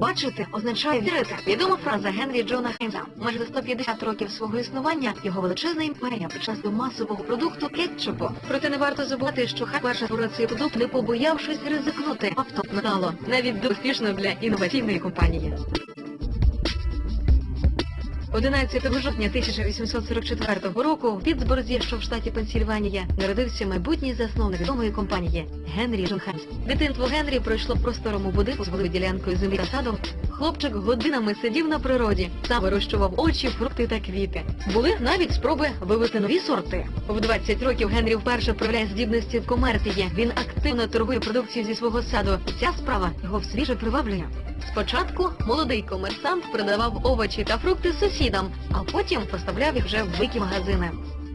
Бачити означає вірити. Відома фраза Генрі Джона Хейнза. Майже за 150 років свого існування його величезна імперія прийшла до масового продукту кетчупу. Проте не варто забувати, що Хай перша створила цей продукт, не побоявшись ризикнути. автопнало навіть успішно для інноваційної компанії. 11 жовтня 1844 року в Пітсбурзі, що в штаті Пенсільванія, народився майбутній засновник відомої компанії Генрі Джон Дитинство Генрі пройшло в просторому будинку з великою ділянкою землі та садом. Хлопчик годинами сидів на природі, сам вирощував очі, фрукти та квіти. Були навіть спроби вивести нові сорти. В 20 років Генрі вперше проявляє здібності в комерції. Він активно торгує продукцією зі свого саду. Ця справа його всвіже приваблює. Спочатку молодий комерсант продавав овочі та фрукти сусідам, а потім поставляв їх вже в великі магазини.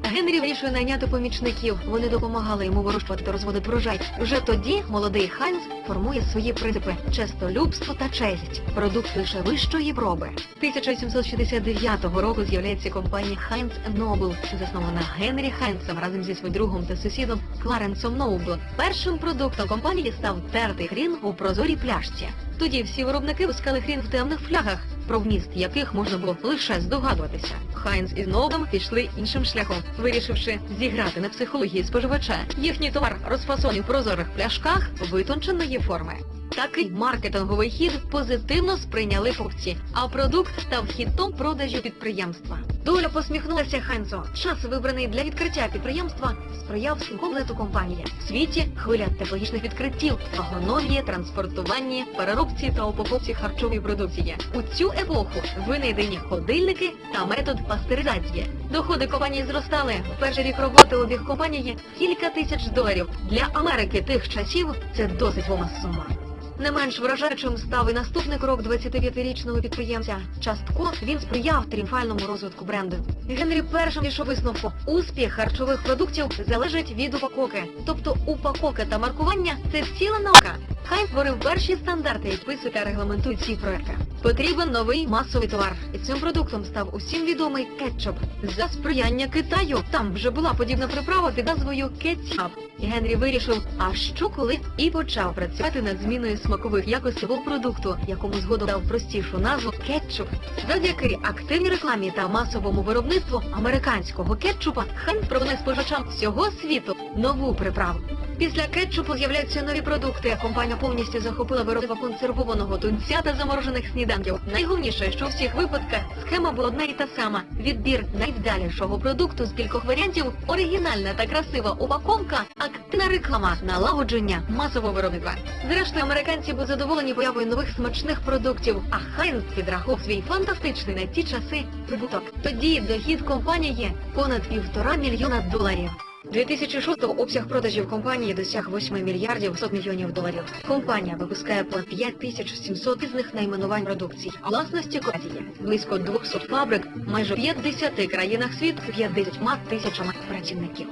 Генрі вирішує найняти помічників. Вони допомагали йому вирощувати та розводити врожай. Вже тоді молодий Хайнс формує свої принципи честолюбство та честь. Продукт лише вищої проби. 1869 року з'являється компанія Хайнс Нобл, заснована Генрі Хайнсом разом зі своїм другом та сусідом Кларенсом Ноубл. Першим продуктом компанії став тертий хрін у прозорій пляшці. Тоді всі виробники пускали хрін в темних флягах, про вміст яких можна було лише здогадуватися. Хайнс із Ноблем пішли іншим шляхом, вирішивши зіграти на психології споживача. Їхній товар розфасований в прозорих пляшках витонченої форми. Такий маркетинговий хід позитивно сприйняли покупці, а продукт став хітом продажу підприємства. Доля посміхнулася Хайнсу. Час, вибраний для відкриття підприємства, сприяв комплекту компанії. В світі хвиля технологічних відкриттів, агрономії, транспортуванні, переробці та упаковці харчової продукції. У цю епоху винайдені ходильники та метод пастеризації. Доходи компанії зростали. Перший рік роботи обіг компанії кілька тисяч доларів. Для Америки тих часів це досить сума. Не менш вражаючим став і наступний крок 25-річного підприємця. Частко він сприяв тріумфальному розвитку бренду. Генрі першим пішов висновку. Успіх харчових продуктів залежить від упаковки. Тобто упаковка та маркування це ціла наука. Хай створив перші стандарти, вписують та регламентують ці проекти. Потрібен новий масовий товар. І цим продуктом став усім відомий кетчуп. За сприяння Китаю там вже була подібна приправа під назвою кетчап. Генрі вирішив, а що коли і почав працювати над зміною смакових якостей свого продукту, якому згодом дав простішу назву кетчуп. Завдяки активній рекламі та масовому виробництву американського кетчупа Хайн пропонує споживачам всього світу нову приправу. Після кетчупу з'являються нові продукти. Компанія повністю захопила виробництво консервованого тунця та заморожених сніданків. Найголовніше, що у всіх випадках схема була одна і та сама. Відбір найвдалішого продукту з кількох варіантів, оригінальна та красива упаковка, активна реклама, налагодження масового виробництва. Зрештою, американці будуть задоволені появою нових смачних продуктів, а Хайнс підрахував свій фантастичний на ті часи прибуток. Тоді дохід компанії понад півтора мільйона доларів. 2006-го обсяг продажів компанії досяг 8 мільярдів 100 мільйонів доларів. Компанія випускає понад 5700 різних найменувань продукції. Власності компанії близько 200 фабрик, майже в 50 країнах світу з 50 тисячами працівників.